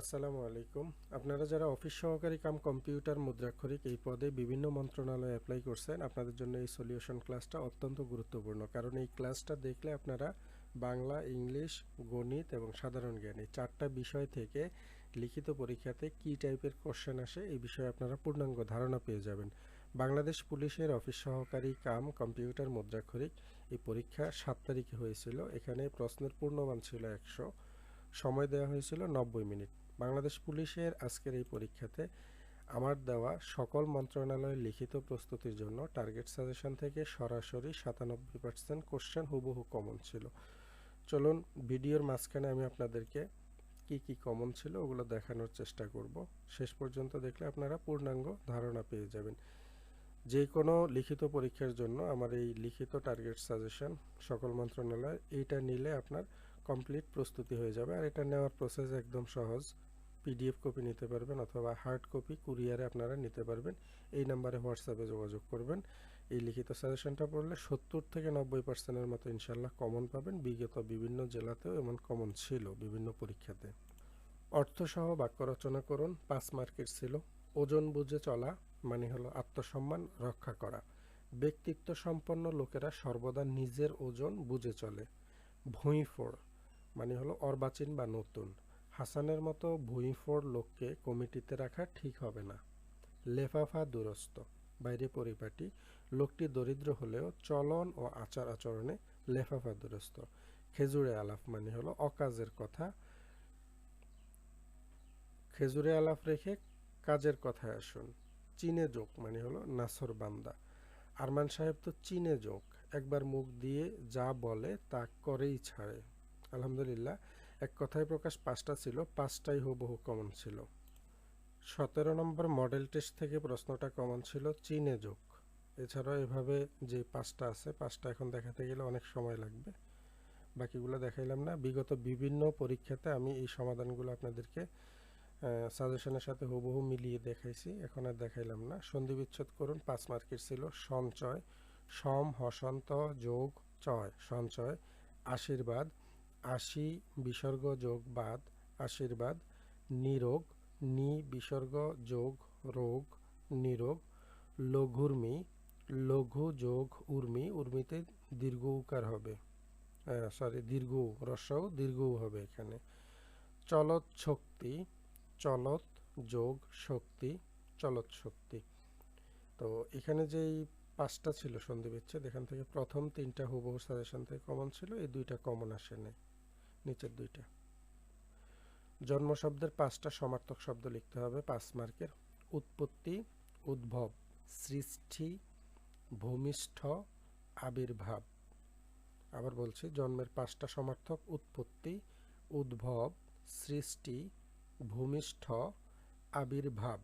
আসসালামু আলাইকুম। আপনারা যারা অফিস সহকারী কাম কম্পিউটার মুদ্রাক্ষরিক এই পদে বিভিন্ন মন্ত্রণালয়ে অ্যাপ্লাই করছেন, আপনাদের জন্য এই সলিউশন ক্লাসটা অত্যন্ত গুরুত্বপূর্ণ। কারণ এই ক্লাসটা দেখলে আপনারা বাংলা, ইংলিশ, গণিত এবং সাধারণ জ্ঞান এই চারটা বিষয় থেকে লিখিত পরীক্ষাতে কী টাইপের কোশ্চেন আসে এই বিষয়ে আপনারা পূর্ণাঙ্গ ধারণা পেয়ে যাবেন। বাংলাদেশ পুলিশের অফিস সহকারী কাম কম্পিউটার মুদ্রাক্ষরিক এই পরীক্ষা সাত তারিখে হয়েছিল। এখানে প্রশ্নের পূর্ণমান ছিল একশো। সময় দেওয়া হয়েছিল নব্বই মিনিট। বাংলাদেশ পুলিশের আজকের এই পরীক্ষাতে আমার দেওয়া সকল মন্ত্রণালয়ের লিখিত প্রস্তুতির জন্য টার্গেট সাজেশন থেকে সরাসরি সাতানব্বই পার্সেন্ট কোশ্চেন হুবহু কমন ছিল। চলুন ভিডিওর মাঝখানে আমি আপনাদেরকে কি কি কমন ছিল ওগুলো দেখানোর চেষ্টা করব। শেষ পর্যন্ত দেখলে আপনারা পূর্ণাঙ্গ ধারণা পেয়ে যাবেন। যে কোনো লিখিত পরীক্ষার জন্য আমার এই লিখিত টার্গেট সাজেশন সকল মন্ত্রণালয় এইটা নিলে আপনার কমপ্লিট প্রস্তুতি হয়ে যাবে। আর এটা নেওয়ার প্রসেস একদম সহজ। পিডিএফ কপি নিতে পারবেন অথবা হার্ড কপি কুরিয়ারে আপনারা নিতে পারবেন। এই নাম্বারে হোয়াটসঅ্যাপে যোগাযোগ করবেন। এই লিখিত সাজেশনটা পড়লে সত্তর থেকে নব্বই পার্সেন্টের মতো ইনশাল্লাহ কমন পাবেন। বিগত বিভিন্ন জেলাতেও এমন কমন ছিল বিভিন্ন পরীক্ষাতে। অর্থসহ বাক্য রচনা করুন। পাঁচ মার্কের ছিল। ওজন বুঝে চলা মানে হলো আত্মসম্মান রক্ষা করা। ব্যক্তিত্ব সম্পন্ন লোকেরা সর্বদা নিজের ওজন বুঝে চলে। ভুঁইফোড় মানে হলো অর্বাচীন বা নতুন। হাসানের মতো ভুঁইফোড় লোককে কমিটিতে রাখা ঠিক হবে না। লেফাফা দুরস্ত। বাইরে পরিপাটি। লোকটি দরিদ্র হলেও চলন ও আচার আচরণে লেফাফা দুরস্ত। খেজুরে আলাপ মানে হলো অকাজের কথা। খেজুরে আলাপ রেখে কাজের কথায় আসুন। চীনে যোগ মানে হলো নাসর বান্দা। আরমান সাহেব তো চীনে যোগ। একবার মুখ দিয়ে যা বলে তা করেই ছাড়ে। আলহামদুলিল্লাহ, এক কথায় প্রকাশ পাঁচটা ছিল, পাঁচটাই হুবহু কমন ছিল। সতেরো নম্বর মডেল টেস্ট থেকে প্রশ্নটা কমন ছিল, চীনে যোগ। এছাড়াও এভাবে যে পাঁচটা আছে, পাঁচটা এখন দেখাতে গেলে অনেক সময় লাগবে। বাকিগুলো দেখাইলাম না। বিগত বিভিন্ন পরীক্ষাতে আমি এই সমাধানগুলো আপনাদেরকে সাজেশনের সাথে হুবহু মিলিয়ে দেখাইছি। এখন আর দেখাইলাম না। সন্ধি বিচ্ছেদ করুন, পাঁচ মার্কের ছিল, সঞ্চয়, সম, হসন্ত, যোগ, চয়। সঞ্চয়, আশীর্বাদ আশি বিসর্গ যোগ বাদ, আশীর্বাদ, নিরোগ, নি বিসর্গ যোগ, রোগ, নিরোগ, লঘুর্মি, লঘু যোগ, উর্মি, উর্মিতে দীর্ঘ উকার হবে। সরি দীর্ঘ রস্যও দীর্ঘ হবে এখানে। চলত শক্তি, চলত যোগ শক্তি, চলত শক্তি। তো এখানে যেই পাঁচটা ছিল সন্ধি বিচ্ছেদ এখান থেকে প্রথম তিনটা হুবহু সাজেশন থেকে কমন ছিল, এই দুইটা কমন আসে নাই। নিচের দুইটা। জন্ম শব্দের পাঁচটা সমার্থক শব্দ লিখতে হবে, পাঁচ মার্কের। উৎপত্তি, উদ্ভব, সৃষ্টি, ভূমিষ্ঠ, আবির্ভাব। আবার বলছি, জন্মের পাঁচটা সমার্থক, উৎপত্তি, উদ্ভব, সৃষ্টি, ভূমিষ্ঠ, আবির্ভাব।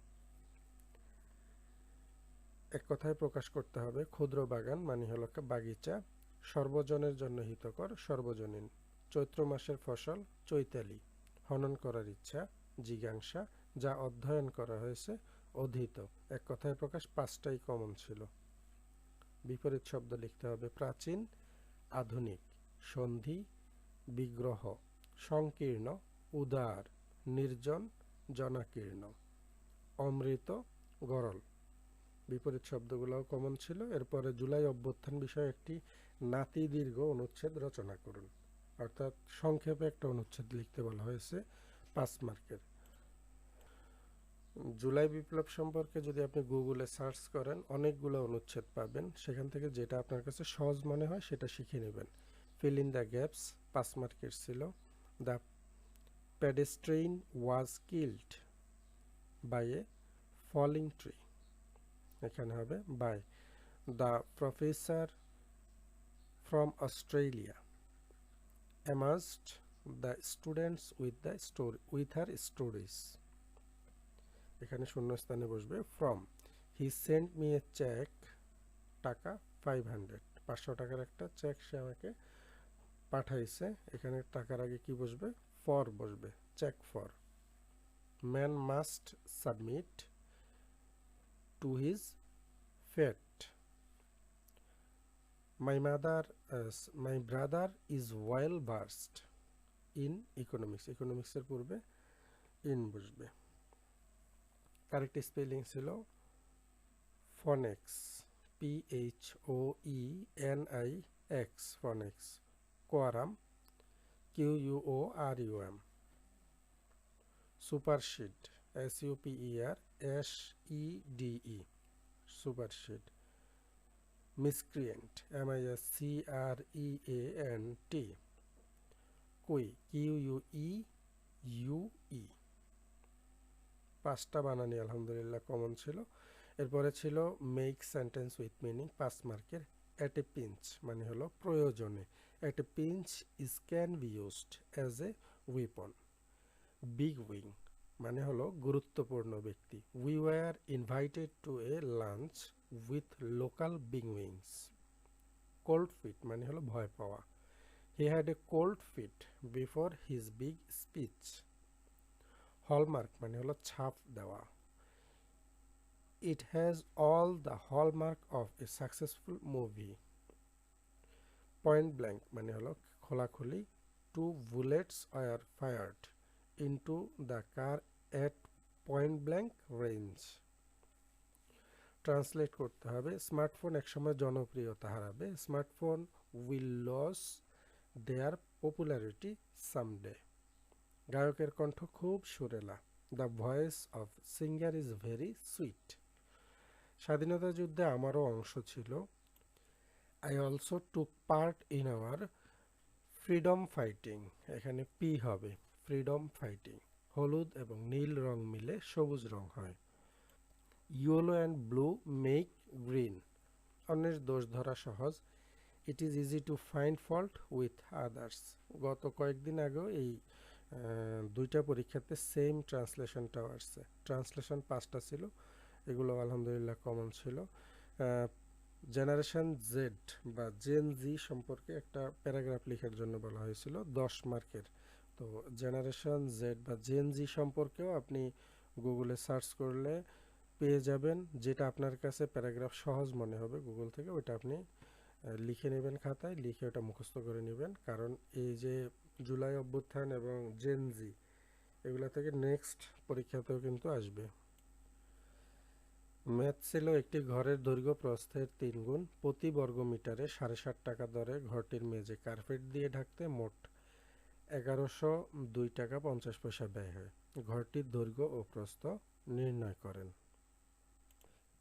এক কথায় প্রকাশ করতে হবে, ক্ষুদ্র বাগান মানে হলো বাগিচা, সর্বজনের জন্য হিতকর, সর্বজনীন। চৈত্র মাসের ফসল চৈতালি, হনন করার ইচ্ছা, জিজ্ঞাসা, যা অধ্যয়ন করা হয়েছে, অধীত। এক কথায় প্রকাশ পাঁচটাই কমন ছিল। বিপরীত শব্দ লিখতে হবে প্রাচীন, আধুনিক, সন্ধি, বিগ্রহ, সংকীর্ণ, উদার, নির্জন, জনাকীর্ণ। অমৃত, গরল। বিপরীত শব্দগুলোও কমন ছিল। এরপরে জুলাই অভ্যুত্থান বিষয়ে একটি নাতি দীর্ঘ অনুচ্ছেদ রচনা করুন। অর্থাৎ সংক্ষেপে একটা অনুচ্ছেদ লিখতে বলা হয়েছে, পাঁচ মার্কের। জুলাই বিপ্লব সম্পর্কে যদি আপনি গুগলে সার্চ করেন, অনেকগুলো অনুচ্ছেদ পাবেন। সেখান থেকে যেটা আপনার কাছে সহজ মনে হয়, সেটা শিখে নেবেন। ফিল ইন দ্য গ্যাপস পাঁচ মার্কের ছিল। The pedestrian was killed by a falling tree এখানে হবে by the professor from Australia amazed the students with the story, with her stories. এখানে শূন্যস্থানে বসবে from he sent me a cheque টাকা five hundred পাঁচশো টাকার একটা চেক সে আমাকে পাঠাইছে, এখানে টাকার আগে কি বসবে? ফর বসবে cheque for man must submit to his fate my mother my brother is well versed in economics ইকোনমিক্সের পূর্বে ইন বসবে কারেক্ট স্পেলিং ছিল phoenix P H O E N I X phoenix quorum Q U O R U M supersede S U P E R S E D E supersede miscreant, m i s c r e a n t, কুই? Q U E U E পাঁচটা বানানি, আলহামদুলিল্লাহ common ছিল। এরপরে ছিল make sentence with meaning পাঁচ মার্কের। At a pinch মানে হলো প্রয়োজনে। At a pinch is can be used as a weapon big wing মানে হলো গুরুত্বপূর্ণ ব্যক্তি। We were invited to a lunch with local big wings cold feet মানে হলো ভয় পাওয়া। He had a cold feet before his big speech hallmark মানে হলো ছাপ দেওয়া। It has all the hallmark of a successful movie point blank মানে হলো খোলাখুলি। Two bullets are fired into the car at point blank range translate করতে হবে। Smartphone একসময় জনপ্রিয়তা হারাবে। Smartphone will lose their popularity someday গায়কের কণ্ঠ খুব সুরেলা। The voice of singer is very sweet স্বাধীনতা যুদ্ধে আমারও অংশ ছিল। I also took part in our freedom fighting এখানে পি হবে। ফ্রিডম ফাইটিং হলুদ এবং নীল রং মিলে সবুজ রং হয়। Yellow and blue make green অন্যের দোষ ধরা সহজ। It is easy to find fault with others গত কয়েকদিন আগেও এই দুইটা পরীক্ষাতে সেম ট্রান্সলেশনটাও আসছে। ট্রান্সলেশন পাঁচটা ছিল, এগুলো আলহামদুলিল্লাহ কমন ছিল। জেনারেশন জেড বা জেন জি সম্পর্কে একটা প্যারাগ্রাফ লেখার জন্য বলা হয়েছিল, দশ মার্কের। তো জেনারেশন জেড বা জেন জি সম্পর্কেও আপনি গুগলে সার্চ করলে পেয়ে যাবেন, যেটা আপনার কাছে প্যারাগ্রাফ সহজ মনে হবে গুগল থেকে, ওইটা আপনি লিখে নেবেন খাতায়, লিখে ওটা মুখস্থ করে নেবেন। কারণ এই যে জুলাই অভ্যুত্থান এবং জেন জি এগুলো থেকে নেক্সট পরীক্ষাতেও কিন্তু আসবে। ম্যাথ ছিল একটি ঘরের দৈর্ঘ্য প্রস্থের তিন গুণ, প্রতি বর্গ মিটারে সাড়ে সাত টাকা দরে ঘরটির মেঝে কার্পেট দিয়ে ঢাকতে মোট এগারোশো দুই টাকা পঞ্চাশ পয়সা ব্যয় হয়। ঘরটির দৈর্ঘ্য ও প্রস্থ নির্ণয় করেন।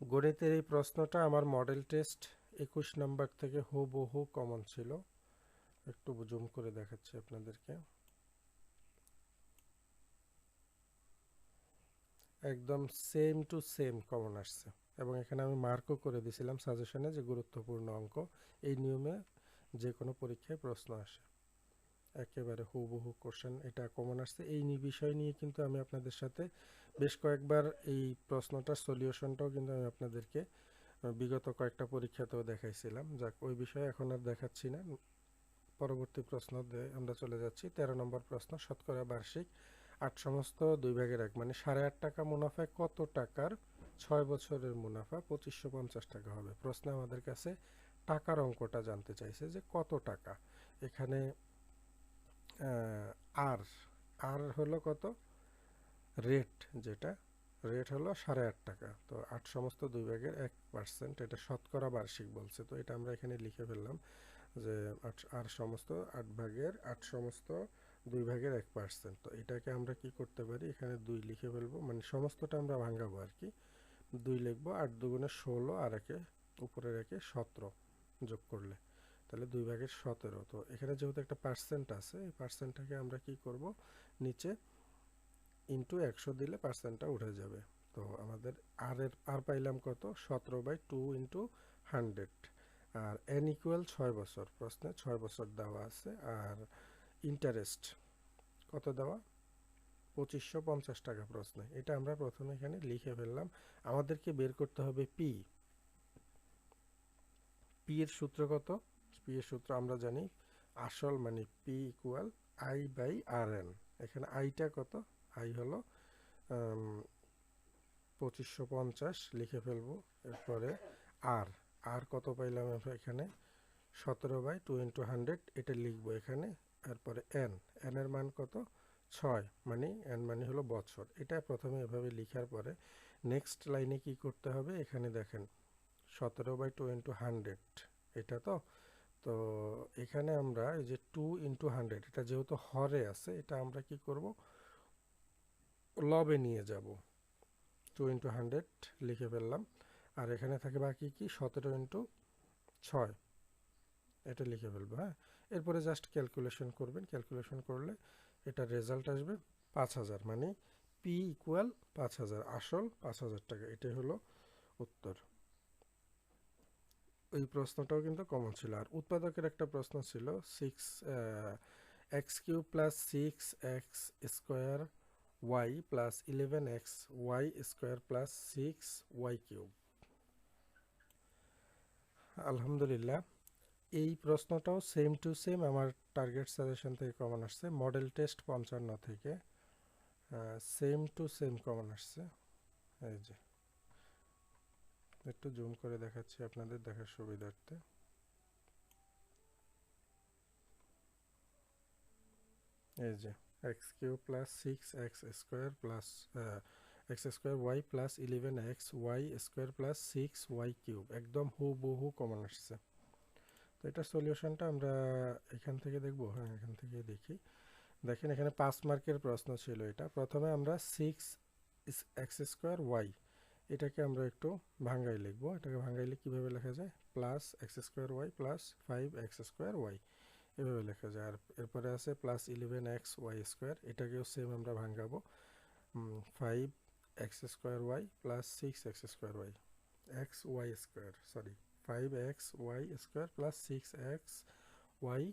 গণিতের এই প্রশ্নটা আমার মডেল টেস্ট একুশ নাম্বার থেকে হুবহু কমন ছিল। একটু জুম করে দেখাচ্ছি আপনাদেরকে। একদম সেম টু সেম কমন আসছে। এবং এখানে আমি মার্কও করে দিয়েছিলাম সাজেশনে যে গুরুত্বপূর্ণ অঙ্ক। এই নিয়মে যে কোনো পরীক্ষায় প্রশ্ন আসে। একেবারে হুবহু কোশ্চেন এটা কমন আসছে। এই বিষয় নিয়ে কিন্তু আমি আপনাদের সাথে বেশ কয়েকবার এই প্রশ্নটার সলিউশনটাও কিন্তু আমি আপনাদেরকে বিগত কয়েকটা পরীক্ষাতেও দেখাইছিলাম। যাক, ওই বিষয়ে এখন আর দেখাচ্ছি না। পরবর্তী প্রশ্ন আমরা চলে যাচ্ছি। তেরো নম্বর প্রশ্ন, শতকরা বার্ষিক আট সমস্ত দুই ভাগের এক মানে সাড়ে আট টাকা মুনাফায় কত টাকার ছয় বছরের মুনাফা? পঁচিশশো পঞ্চাশ টাকা হবে। প্রশ্নে আমাদের কাছে টাকার অঙ্কটা জানতে চাইছে যে কত টাকা? এখানে আর আর হলো কত? রেট যেটা রেট হলো সাড়ে আট টাকা। তো আট সমস্ত দুই ভাগের এক পার্সেন্ট এটা শতকরা বার্ষিক বলছে। তো এটা আমরা এখানে লিখে ফেললাম যে আট, আর সমস্ত আট ভাগের আট সমস্ত দুই ভাগের এক পার্সেন্ট তো এটাকে আমরা কি করতে পারি? এখানে দুই লিখে ফেলব। মানে সমস্তটা আমরা ভাঙাবো আর কি। দুই লিখব আট দুগুণে ষোলো আর একে উপরে রেখে সতেরো যোগ করলে। তাহলে দুই ভাগের সতেরো। তো এখানে যেহেতু একটা পার্সেন্ট আছে, এই পার্সেন্টটাকে আমরা কি করব? নিচে ইন্টু একশো দিলে পার্সেন্টটা উঠে যাবে। তো আমাদের আর এর আর পাইলাম কত? সতেরো by two into hundred R N equal ছয় বছর, প্রশ্নে ছয় বছর দেওয়া আছে। আর ইন্টারেস্ট কত দেওয়া? পঁচিশশো পঞ্চাশ টাকা প্রশ্নে। এটা আমরা প্রথমে এখানে লিখে ফেললাম। আমাদেরকে বের করতে হবে পি পি এর সূত্র কত? পি এর সূত্র আমরা জানি আসল মানে P equal I by R N এখানে আইটা কত? আই হলো পঁচিশশো পঞ্চাশ লিখে ফেলব এরপরে আর আর কত পাইলাম এখানে? সতেরো বাই টু ইন্টু হান্ড্রেড, এটা লিখব এখানে, এরপরে এন এন এর মান কত? ছয় মানে এন মানে হলো বছর, এটা প্রথমে এভাবে লিখার পরে নেক্সট লাইনে কি করতে হবে? এখানে দেখেন, সতেরো বাই টু ইন্টু হান্ড্রেড, এটা তো? তো এখানে আমরা এই যে টু ইন্টু হান্ড্রেড, এটা যেহেতু হরে আছে, এটা আমরা কি করব? লবে নিয়ে যাব। টু ইন্টু হান্ড্রেড লিখে ফেললাম। আর এখানে থাকে বাকি কি? সতেরো ইন্টু ছয়। এটা লিখে ফেলব হ্যাঁ? এরপরে জাস্ট ক্যালকুলেশন করবেন। ক্যালকুলেশন করলে এটা রেজাল্ট আসবে পাঁচ হাজার। মানে পি ইকুয়াল পাঁচ হাজার। আসল পাঁচ হাজার টাকা। এটাই হলো উত্তর। ওই প্রশ্নটাও কিন্তু কমন ছিল। আর উৎপাদকের একটা প্রশ্ন ছিল six X Q plus six X square Y plus eleven X Y square plus six Y cube আলহামদুলিল্লাহ এই প্রশ্নটাও সেম টু সেম আমার টার্গেট সাজেশন থেকে কমন আসছে। মডেল টেস্ট পঞ্চান্ন থেকে সেম টু সেম কমন আসছে। এই যে, একটু জুম করে দেখাচ্ছি আপনাদের দেখার সুবিধার্থে। এই যে X Q plus six X square plus X square Y plus eleven X Y square plus six Y cube একদম হুবহু কমন আসছে। তো এটার সলিউশনটা আমরা এখান থেকে দেখব। হ্যাঁ এখান থেকে দেখি। দেখেন এখানে পাঁচ মার্কের প্রশ্ন ছিল এটা। প্রথমে আমরা সিক্স এক্স স্কোয়ার ওয়াই এটাকে আমরা একটু ভাঙ্গাই লিখব। এটাকে ভাঙ্গাইলে কীভাবে লেখা যায়? Plus x square y plus five x square y এভাবে লেখা যায়। আর এরপরে আছে plus eleven x y square এটাকেও সেম আমরা ভাঙ্গাবো five x square y plus six x square y x y square sorry five x y square plus six x y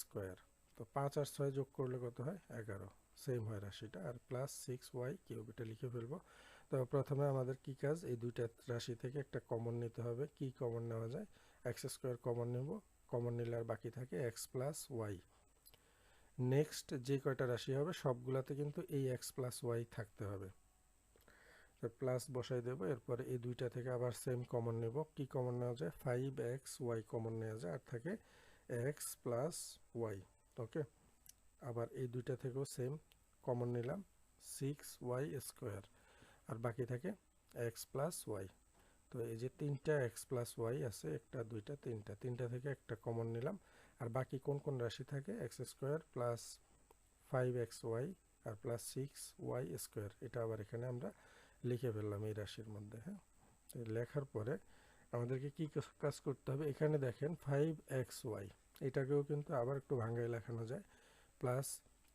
square তো পাঁচ আর ছয় যোগ করলে কত হয়? এগারো। সেম হয় রাশিটা। আর প্লাস সিক্স ওয়াই কিউব এটা লিখে ফেলব। তো প্রথমে আমাদের কি কাজ? এই দুইটা রাশি থেকে একটা কমন নিতে হবে। কি কমন নেওয়া যায়? এক্স স্কোয়ার কমন নেব। কমন নিলে আর বাকি থাকে এক্স প্লাস ওয়াই নেক্সট যে কয়টা রাশি হবে, সবগুলাতে কিন্তু এই এক্স প্লাস ওয়াই থাকতে হবে। তো প্লাস বসাই দেবো, এরপরে এই দুইটা থেকে আবার সেম কমন নেব। কি কমন নেওয়া যায়? ফাইভ এক্স ওয়াই কমন নেওয়া যায়, আর থাকে এক্স প্লাস ওয়াই ওকে আবার এই দুইটা থেকেও সেম কমন নিলাম সিক্স ওয়াই স্কোয়ার আর বাকি থাকে এক্স প্লাস ওয়াই তো এই যে তিনটা এক্স প্লাস ওয়াই আছে, একটা, দুইটা, তিনটা তিনটা থেকে একটা কমন নিলাম। আর বাকি কোন কোন রাশি থাকে? X square plus five x y আর প্লাস সিক্স ওয়াই স্কোয়ার এটা আবার এখানে আমরা লিখে ফেললাম এই রাশির মধ্যে হ্যাঁ? লেখার পরে আমাদেরকে কি কাজ করতে হবে? এখানে দেখেন ফাইভ এক্স ওয়াই এটাকেও কিন্তু আবার একটু ভাঙ্গাই লেখানো যায়। Plus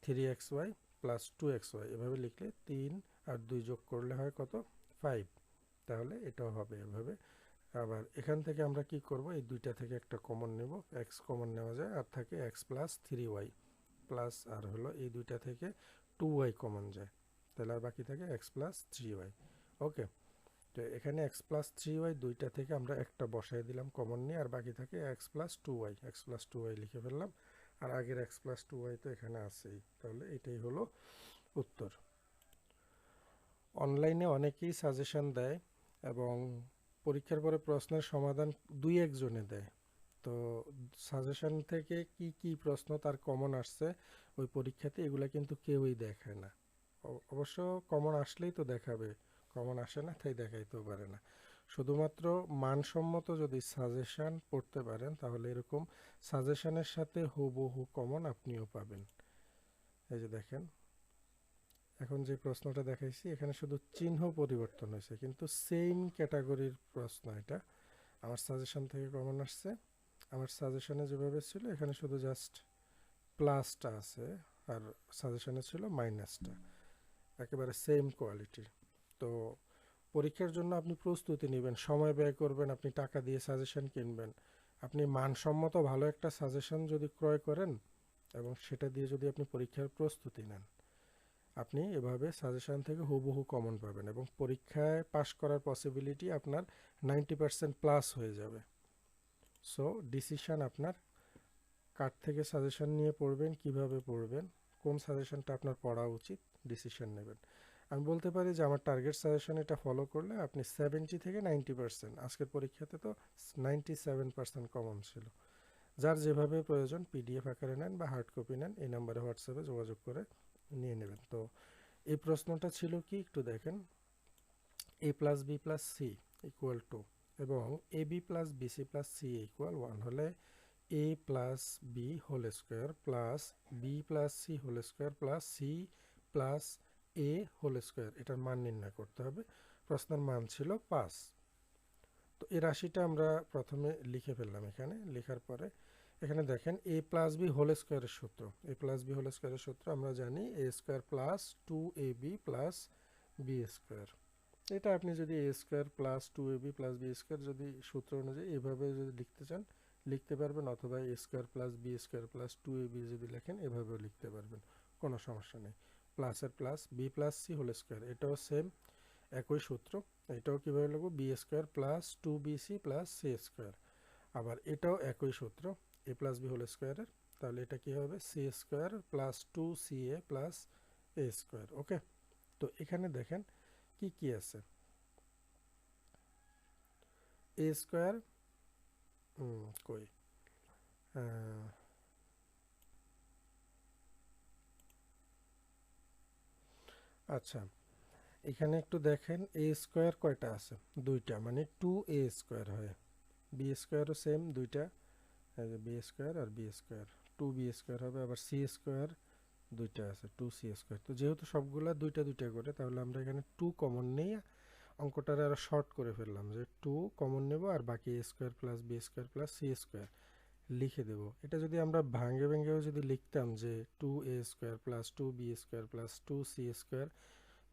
three x y plus two x y এভাবে লিখলে তিন আর দুই যোগ করলে হয় কত? ফাইভ তাহলে এটাও হবে এভাবে। আবার এখান থেকে আমরা কি করব? এই দুইটা থেকে একটা কমন নেব। এক্স কমন নেওয়া যায় আর থাকে x plus three y plus আর হলো এই দুইটা থেকে টু ওয়াই কমন যায়। তাহলে আর বাকি থাকে x plus three y okay? তো এখানে এক্স প্লাস থ্রি ওয়াই দুইটা থেকে আমরা একটা বসাই দিলাম কমন নিয়ে আর বাকি থাকে x plus two y x plus two y লিখে ফেললাম। আর আগের এক্স প্লাস টু ওয়াই তো এখানে আছেই। তাহলে এটাই হলো উত্তর। অনলাইনে অনেকেই সাজেশন দেয় এবং পরীক্ষার পরে প্রশ্নের সমাধান দুই একজনে দেয়। তো সাজেশন থেকে কি কি প্রশ্ন তার কমন আসছে, ওই পরীক্ষাতে এগুলা কিন্তু কেউই দেখায় না। অবশ্য কমন আসলেই তো দেখাবে কমন আসে না, তাই দেখাইতেও পারে না। শুধুমাত্র মানসম্মত যদি সাজেশান পড়তে পারেন, তাহলে এরকম সাজেশানের সাথে হুবহু কমন আপনিও পাবেন। এই যে দেখেন এখন যে প্রশ্নটা দেখাইছি, এখানে শুধু চিহ্ন পরিবর্তন হয়েছে, কিন্তু সেম ক্যাটাগরির প্রশ্ন এটা। আমার সাজেশন থেকে কমন আসছে। আমার সাজেশনে যেভাবে ছিল, এখানে শুধু জাস্ট প্লাসটা আছে, আর সাজেশনে ছিল মাইনাসটা একেবারে সেম কোয়ালিটির তো পরীক্ষার জন্য আপনি প্রস্তুতি নেবেন, সময় ব্যয় করবেন, আপনি টাকা দিয়ে সাজেশন কিনবেন। আপনি মানসম্মত ভালো একটা সাজেশন যদি ক্রয় করেন, এবং সেটা দিয়ে যদি আপনি পরীক্ষার প্রস্তুতি নেন। আপনি এভাবে সাজেশন থেকে হুবহু কমন পাবেন এবং পরীক্ষায় পাশ করার পসিবিলিটি আপনার নাইনটি পার্সেন্ট প্লাস হয়ে যাবে। সো ডিসিশান আপনার কার থেকে সাজেশন নিয়ে পড়বেন, কীভাবে পড়বেন, কোন সাজেশনটা আপনার পড়া উচিত ডিসিশন নেবেন। আমি বলতে পারি যে আমার টার্গেট সাজেশন এটা ফলো করলে আপনি সেভেন্টি থেকে নাইনটি পার্সেন্ট আজকের পরীক্ষাতে তো নাইনটি সেভেন পার্সেন্ট কমন ছিল। যার যেভাবে প্রয়োজন পিডিএফ আকারে নেন বা হার্ড কপি নেন, এই নাম্বারে হোয়াটসঅ্যাপে যোগাযোগ করে নিয়ে নেবেন। তো এই প্রশ্নটা ছিল কি একটু দেখেন। A plus b plus c equal to এবং a b plus b c plus c equal one হলে a plus b whole square plus b plus c whole square plus c plus a whole square এটার মান নির্ণয় করতে হবে। প্রশ্নের মান ছিল পাঁচ। তো এই রাশিটা আমরা প্রথমে লিখে ফেললাম এখানে। লেখার পরে এখানে দেখেন এ প্লাস বি হোল স্কোয়ারের সূত্র। এ প্লাস বি হোল স্কোয়ারের সূত্র আমরা জানি a square plus two a b plus b square এটা আপনি যদি a square plus two a b plus b square যদি সূত্র অনুযায়ী এভাবে যদি লিখতে চান, লিখতে পারবেন, অথবা a square plus b square plus two a b যদি লেখেন, এভাবেও লিখতে পারবেন, কোনো সমস্যা নেই। প্লাসের plus b plus c whole square এটাও সেম একই সূত্র। এটাও কীভাবে লিখব? B square plus two b c plus c square আবার এটাও একই সূত্র। এ প্লাস বি হোল স্কোয়ারের তাহলে এটা কী হবে? C square plus two c a plus a square okay তো এখানে দেখেন কি কি আছে? এ স্কোয়ার কই? আচ্ছা এখানে একটু দেখেন এ স্কোয়ার কয়টা আছে? দুইটা মানে টু এ স্কোয়ার হয়। বি স্কোয়ারও সেম দুইটা। বি স্কোয়ার আর b square two b square হবে, আবার সি স্কোয়ার দুইটা আছে টু সি স্কোয়ার তো যেহেতু সবগুলা দুইটা দুইটা করে, তাহলে আমরা এখানে টু কমন নেই অঙ্কটার আরও শর্ট করে ফেললাম যে টু কমন নেব আর বাকি a square plus b square plus c square লিখে দেব। এটা যদি আমরা ভাঙ্গে ভেঙ্গেও যদি লিখতাম যে two a square plus two b square plus two c square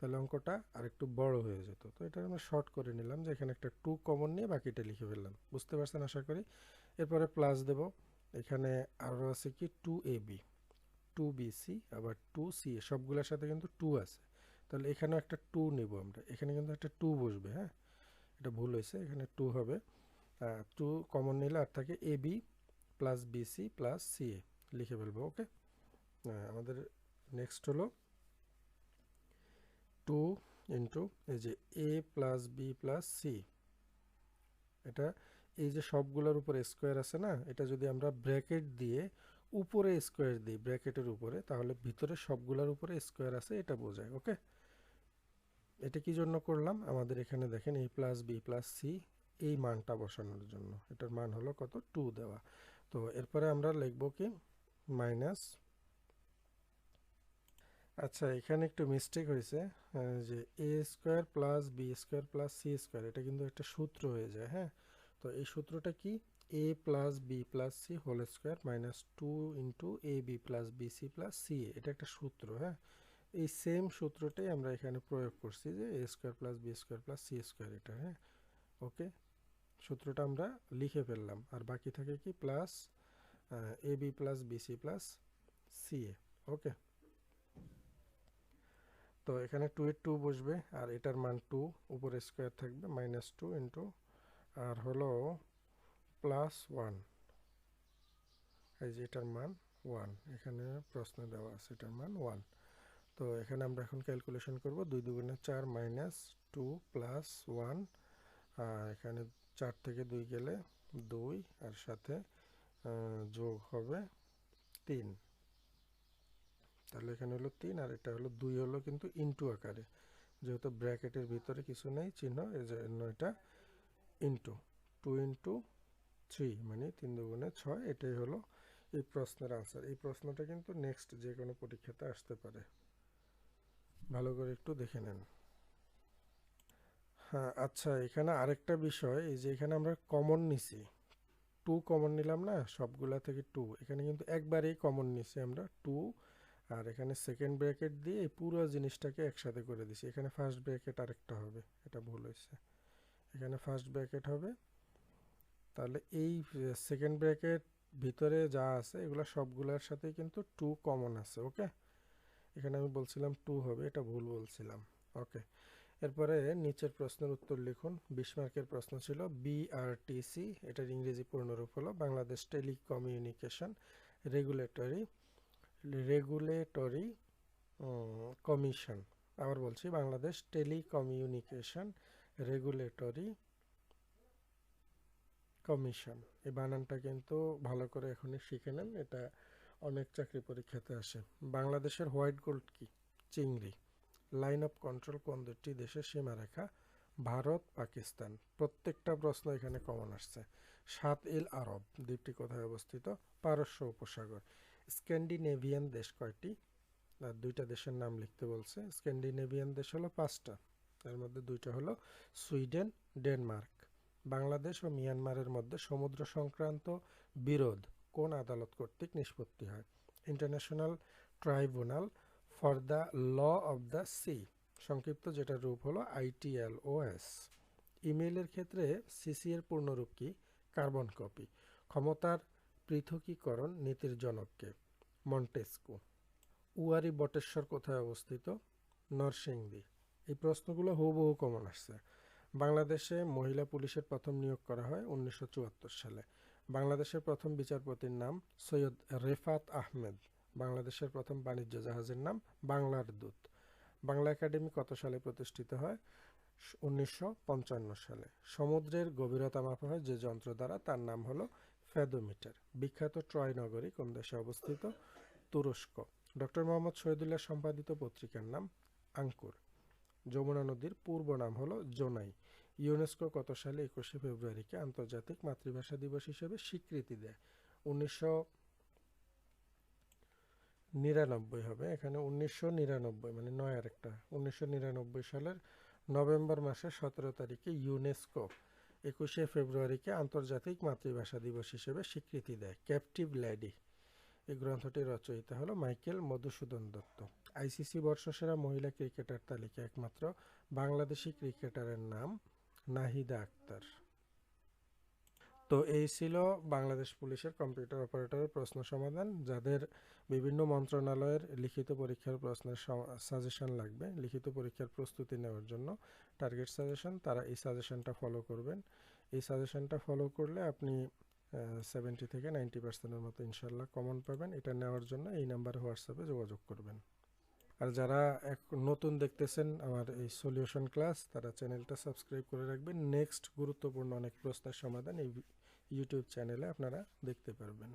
তাহলে অঙ্কটা আর একটু বড় হয়ে যেত। তো এটা আমরা শর্ট করে নিলাম যে এখানে একটা টু কমন নিয়ে বাকিটা লিখে ফেললাম। বুঝতে পারছেন আশা করি? এরপরে প্লাস দেব। এখানে আরও আছে কি? Two a b two b c আবার টু সি সবগুলোর সাথে কিন্তু টু আছে। তাহলে এখানেও একটা টু নেব আমরা। এখানে কিন্তু একটা টু বসবে হ্যাঁ? এটা ভুল হয়েছে, এখানে টু হবে। টু কমন নিলে আর থাকে a b plus b c plus c a লিখে ফেলব ওকে আমাদের নেক্সট হলো টু ইন্টু এই যে a plus b plus c এটা, এই যে সবগুলোর উপরে স্কোয়ার আছে না, এটা যদি আমরা ব্র্যাকেট দিয়ে উপরে স্কোয়ার দিই ব্র্যাকেটের উপরে, তাহলে ভিতরে সবগুলোর উপরে স্কোয়ার আছে, এটা বোঝায় ওকে এটা কি জন্য করলাম? আমাদের এখানে দেখেন a plus b plus c এই মানটা বসানোর জন্য। এটার মান হলো কত? টু দেওয়া। তো এরপরে আমরা লিখব কি? মাইনাস আচ্ছা এখানে একটু মিস্টেক হয়েছে যে a square plus b square plus c square এটা কিন্তু একটা সূত্র হয়ে যায় হ্যাঁ? তো এই সূত্রটা কি? A plus b plus c whole square minus two into a b plus b c plus c এটা একটা সূত্র হ্যাঁ? এই সেম সূত্রটাই আমরা এখানে প্রয়োগ করছি যে a square plus b square plus c square এটা হ্যাঁ? ওকে সূত্রটা আমরা লিখে ফেললাম, আর বাকি থাকে কি? Plus a b plus b c plus c a okay তো এখানে টু এর টু বসবে, আর এটার মান টু উপরে স্কোয়ার থাকবে মাইনাস টু ইন্টু আর হলো প্লাস ওয়ান এই যে এটার মান ওয়ান এখানে প্রশ্ন দেওয়া আছে এটার মান ওয়ান তো এখানে আমরা এখন ক্যালকুলেশন করব, দুই দুগুণে চার মাইনাস টু প্লাস ওয়ান এখানে চার থেকে দুই গেলে দুই, আর সাথে যোগ হবে তিন। তাহলে এখানে হলো তিন আর এটা হলো দুই হলো কিন্তু ইনটু আকারে। যেহেতু ব্র্যাকেটের ভিতরে কিছু নেই, চিহ্ন, এই জন্য এটা ইনটু টু ইন্টু থ্রি মানে তিন দুগুণে ছয়, এটাই হলো এই প্রশ্নের আনসার এই প্রশ্নটা কিন্তু নেক্সট যে কোনো পরীক্ষাতে আসতে পারে। ভালো করে একটু দেখে নেন। হ্যাঁ আচ্ছা এখানে আরেকটা বিষয়, এই যে এখানে আমরা কমন নিছি। টু কমন নিলাম না, সবগুলা থেকে টু এখানে কিন্তু একবারেই কমন নিছি আমরা। টু আর এখানে সেকেন্ড ব্র্যাকেট দিয়ে পুরো জিনিসটাকে একসাথে করে দিছি। এখানে ফার্স্ট ব্র্যাকেট আরেকটা হবে, এটা ভুল হয়েছে। এখানে ফার্স্ট ব্র্যাকেট হবে, তাহলে এই সেকেন্ড ব্র্যাকেট ভিতরে যা আছে, এগুলো সবগুলোর সাথে কিন্তু টু কমন আছে ওকে এখানে আমি বলছিলাম টু হবে, এটা ভুল বলছিলাম ওকে এরপরে নিচের প্রশ্নের উত্তর লিখুন। বিশ মার্কের প্রশ্ন ছিল বিআরটিসি এটার ইংরেজি পূর্ণরূপ হলো Bangladesh telecommunication regulatory regulatory commission আবার বলছি, বাংলাদেশ টেলিকমিউনিকেশন রেগুলেটরি কমিশন এই বানানটা কিন্তু ভালো করে এখনই শিখে নেন, এটা অনেক চাকরি পরীক্ষাতে আসে। বাংলাদেশের হোয়াইট গোল্ড কি? চিংড়ি। লাইন অফ কন্ট্রোল কোন দুটি দেশের সীমারেখা? ভারত, পাকিস্তান। প্রত্যেকটা প্রশ্ন এখানে কমন আসছে। সাত ইল আরব, দ্বীপটি কোথায় অবস্থিত? পারস্য উপসাগর। স্ক্যান্ডিনেভিয়ান দেশ কয়টি? আর দুইটা দেশের নাম লিখতে বলছে। স্ক্যান্ডিনেভিয়ান দেশ হলো পাঁচটা। তার মধ্যে দুইটা হলো সুইডেন, ডেনমার্ক। বাংলাদেশ ও মিয়ানমারের মধ্যে সমুদ্র সংক্রান্ত বিরোধ কোন আদালত কর্তৃক নিষ্পত্তি হয়? International tribunal for the law of the sea. সংক্ষিপ্ত যেটা রূপ হলো আইটিএল ওএস ইমেইলের ক্ষেত্রে সিসি এর পূর্ণরূপ কি? Carbon copy. ক্ষমতার পৃথকীকরণ নীতির জনককে, মন্টেস্কু। উয়ারি বটেশ্বর কোথায় অবস্থিত? নরসিংদী। এই প্রশ্নগুলো হুবহু কমন আসছে। বাংলাদেশে মহিলা পুলিশের প্রথম নিয়োগ করা হয় উনিশশো চুয়াত্তর সালে। বাংলাদেশের প্রথম বিচারপতির নাম সৈয়দ রেফাত আহমেদ। বাংলাদেশের প্রথম বাণিজ্য জাহাজের নাম বাংলার দূত। বাংলা একাডেমি কত সালে প্রতিষ্ঠিত হয়? উনিশশো পঞ্চান্ন সালে। সমুদ্রের গভীরতা মাপা হয় যে যন্ত্র দ্বারা, তার নাম হলো ফেদোমিটার, বিখ্যাত ট্রয় নগরী কোন দেশে অবস্থিত? তুরস্ক। ডক্টর মোহাম্মদ শহীদুল্লাহ সম্পাদিত পত্রিকার নাম আঙ্কুর। যমুনা নদীর পূর্ব নাম হলো জোনাই। ইউনেস্কো কত সালে একুশে ফেব্রুয়ারিকে আন্তর্জাতিক মাতৃভাষা দিবস হিসেবে স্বীকৃতি দেয়? উনিশশো নিরানব্বই হবে। এখানে উনিশশো নিরানব্বই মানে নয় আর একটা উনিশশো নিরানব্বই সালের নভেম্বর মাসের সতেরো তারিখে ইউনেস্কো একুশে ফেব্রুয়ারিকে আন্তর্জাতিক মাতৃভাষা দিবস হিসেবে স্বীকৃতি দেয় ক্যাপটিভ ল্যাডি এই গ্রন্থটির রচয়িতা হলো মাইকেল মধুসূদন দত্ত। আইসিসি বর্ষসেরা মহিলা ক্রিকেটার তালিকা একমাত্র বাংলাদেশি ক্রিকেটারের নাম নাহিদা আক্তার। তো এই ছিল বাংলাদেশ পুলিশের কম্পিউটার অপারেটরের প্রশ্ন সমাধান। যাদের বিভিন্ন মন্ত্রণালয়ের লিখিত পরীক্ষার প্রশ্নের সাজেশন লাগবে, লিখিত পরীক্ষার প্রস্তুতি নেওয়ার জন্য টার্গেট সাজেশন তারা এই সাজেশনটা ফলো করবেন। এই সাজেশনটা ফলো করলে আপনি সেভেন্টি থেকে নাইনটি পার্সেন্টের মতো ইনশাল্লাহ কমন পাবেন। এটা নেওয়ার জন্য এই নাম্বারে হোয়াটসঅ্যাপে যোগাযোগ করবেন। আর যারা এক, নতুন দেখতেছেন আমার এই সলিউশন ক্লাস তারা চ্যানেলটা সাবস্ক্রাইব করে রাখবেন। নেক্সট গুরুত্বপূর্ণ অনেক প্রশ্নের সমাধান এই ইউটিউব চ্যানেলে আপনারা দেখতে পারবেন।